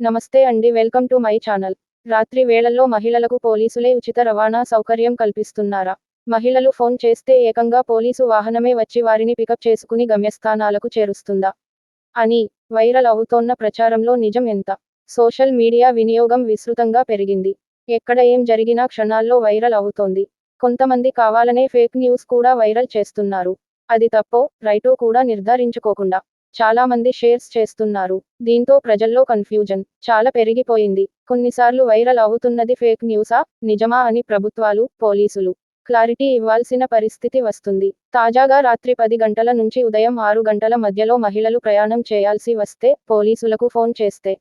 నమస్తే అండి welcome to my channel. రాత్రి వేళల్లో మహిళలకు పోలీసులే ఉచిత రవాణా సౌకర్యం కల్పిస్తున్నారా? మహిళలు ఫోన్ చేస్తే ఏకంగా పోలీసు వాహనమే వచ్చి వారిని పికప్ చేసుకుని గమ్యస్థానాలకు చేరుస్తుందా? అని వైరల్ అవుతోన్న ప్రచారంలో నిజం ఎంత? సోషల్ మీడియా వినియోగం విస్తృతంగా పెరిగింది. ఎక్కడ ఏం జరిగినా క్షణాల్లో వైరల్ అవుతోంది. కొంతమంది కావాలనే ఫేక్ న్యూస్ కూడా వైరల్ చేస్తున్నారు. అది తప్పో రైటో కూడా నిర్ధారించుకోకుండా. చాలా మంది షేర్స్ చేస్తున్నారు. దీంతో ప్రజల్లో కన్ఫ్యూజన్. చాలా పెరిగిపోయింది. కొన్నిసార్లు వైరల్ అవుతున్నది ఫేక్ న్యూసా? నిజమా అని ప్రభుత్వాలు పోలీసులు క్లారిటీ ఇవ్వాల్సిన పరిస్థితి వస్తుంది. తాజాగా రాత్రి పది గంటల నుంచి ఉదయం ఆరు గంటల మధ్యలో మహిళలు ప్రయాణం చేయాల్సి వస్తే పోలీసులకు ఫోన్ చేస్తే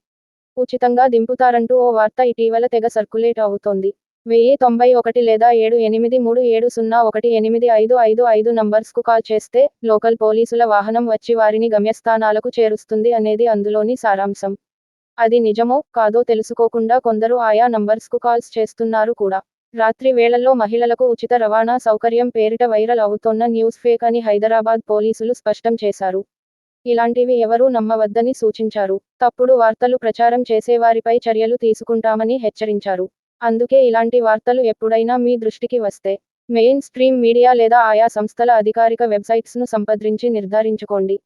ఉచితంగా దింపుతారంటూ ఓ వార్త ఇటీవల తెగ సర్కులేట్ అవుతోంది. వెయ్యి తొంభై ఒకటి లేదా ఏడు ఎనిమిది మూడు ఏడు సున్నా ఒకటి ఎనిమిది ఐదు ఐదు ఐదు నంబర్స్కు కాల్ చేస్తే లోకల్ పోలీసుల వాహనం వచ్చి వారిని గమ్యస్థానాలకు చేరుస్తుంది అనేది అందులోని సారాంశం. అది నిజమో కాదో తెలుసుకోకుండా కొందరు ఆయా నంబర్స్కు కాల్స్ చేస్తున్నారు కూడా. రాత్రి వేళల్లో మహిళలకు ఉచిత రవాణా సౌకర్యం పేరిట వైరల్ అవుతోన్న న్యూస్ ఫేక్ అని హైదరాబాద్ పోలీసులు స్పష్టం చేశారు. ఇలాంటివి ఎవరూ నమ్మవద్దని సూచించారు. తప్పుడు వార్తలు ప్రచారం చేసేవారిపై చర్యలు తీసుకుంటామని హెచ్చరించారు. అందుకే ఇలాంటి వార్తలు ఎప్పుడైనా మీ దృష్టికి వస్తే మెయిన్ స్ట్రీమ్ మీడియా లేదా ఆయా సంస్థల అధికారిక వెబ్సైట్స్ను సంప్రదించి నిర్ధారించుకోండి.